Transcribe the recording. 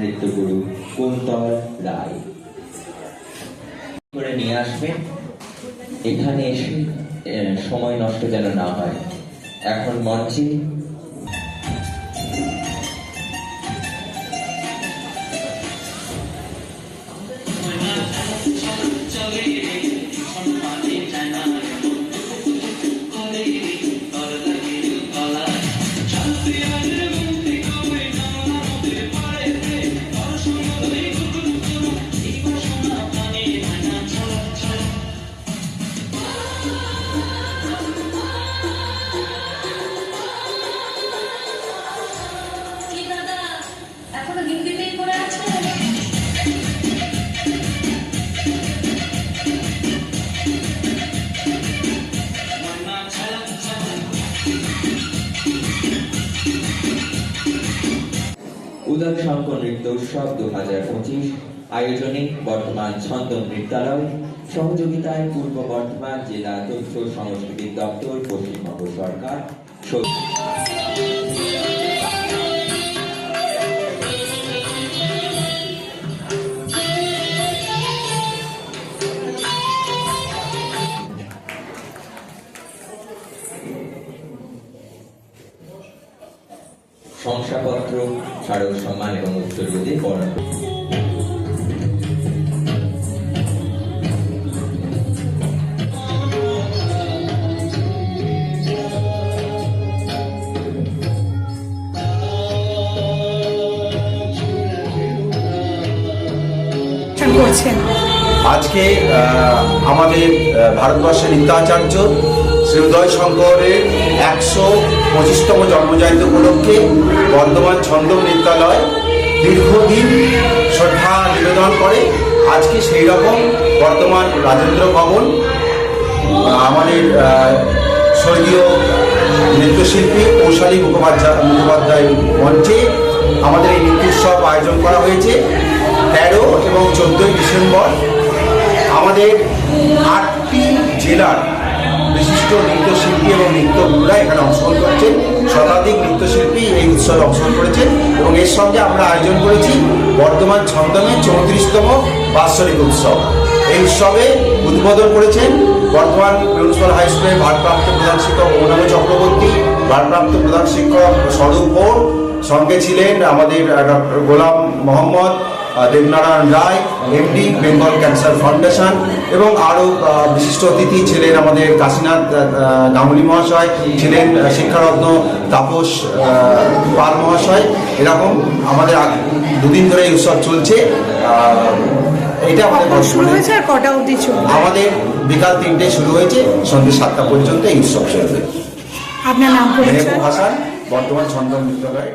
নৃত্যগুরু কুন্তল রায়? করে নিয়ে আসবেন এখানে এসে সময় নষ্ট যেন না হয়। এখন মঞ্চে উদয় শঙ্কর নৃত্য উৎসব দু হাজার পঁচিশ। আয়োজনে বর্তমান ছন্দ নৃত্যালয়, সহযোগিতায় পূর্ব বর্ধমান জেলা তথ্য সংস্কৃতি দপ্তর, পশ্চিমবঙ্গ সরকার শংসাপত্র স্মারক সম্মান এবং বরণ অনুষ্ঠান করছেন আজকে আমাদের ভারতবর্ষের নৃত্যাচার্য শ্রী উদয় শঙ্করের একশো পঁচিশতম জন্মজয়ন্তী উপলক্ষে বর্ধমান ছন্দ নৃত্যালয় দীর্ঘদিন শ্রদ্ধা নিবেদন করে। আজকে সেই রকম বর্তমান রাজেন্দ্র ভবন আমাদের স্বর্গীয় নৃত্যশিল্পী কৌশালী মুখোপাধ্যায় মুখোপাধ্যায় মঞ্চে আমাদের এই নৃত্য উৎসব আয়োজন করা হয়েছে। তেরো এবং চোদ্দোই ডিসেম্বর আমাদের আটটি জেলার বিশিষ্ট নৃত্যশিল্পী এবং নৃত্যগুরুরা এখানে অংশগ্রহণ করেছেন শতাধিক নৃত্যশিল্পী এই উৎসবে অংশগ্রহণ করেছেন এবং এর সঙ্গে আমরা আয়োজন করেছি বর্তমান ছন্দমে চৌত্রিশতম বাৎসরিক উৎসব। এই উৎসবে উদ্বোধন করেছেন বর্তমান মিউনিসিপাল হাই স্কুলের ভারপ্রাপ্ত প্রধান শিক্ষক অভিনব চক্রবর্তী, ভারপ্রাপ্ত প্রধান শিক্ষক স্বরূপ বোর, সঙ্গে ছিলেন আমাদের Golam Mohammad Debnarayan Roy MD Bengal cancer foundation এবং আরও বিশিষ্ট অতিথি ছিলেন আমাদের কাশীনাথ গাঙ্গুলি মহাশয় ছিলেন শিক্ষারত্ন তাপস পাল মহাশয়। এরকম আমাদের দুদিন ধরে এই উৎসব চলছে। এটা আমাদের শুরু হয়েছে আর কটা অবধি আমাদের বিকাল তিনটে শুরু হয়েছে সন্ধ্যে সাতটা পর্যন্ত এই উৎসব চলবে। আপনার নাম মেহবুব হাসান বর্তমান ছন্দ বিদ্যালয়ের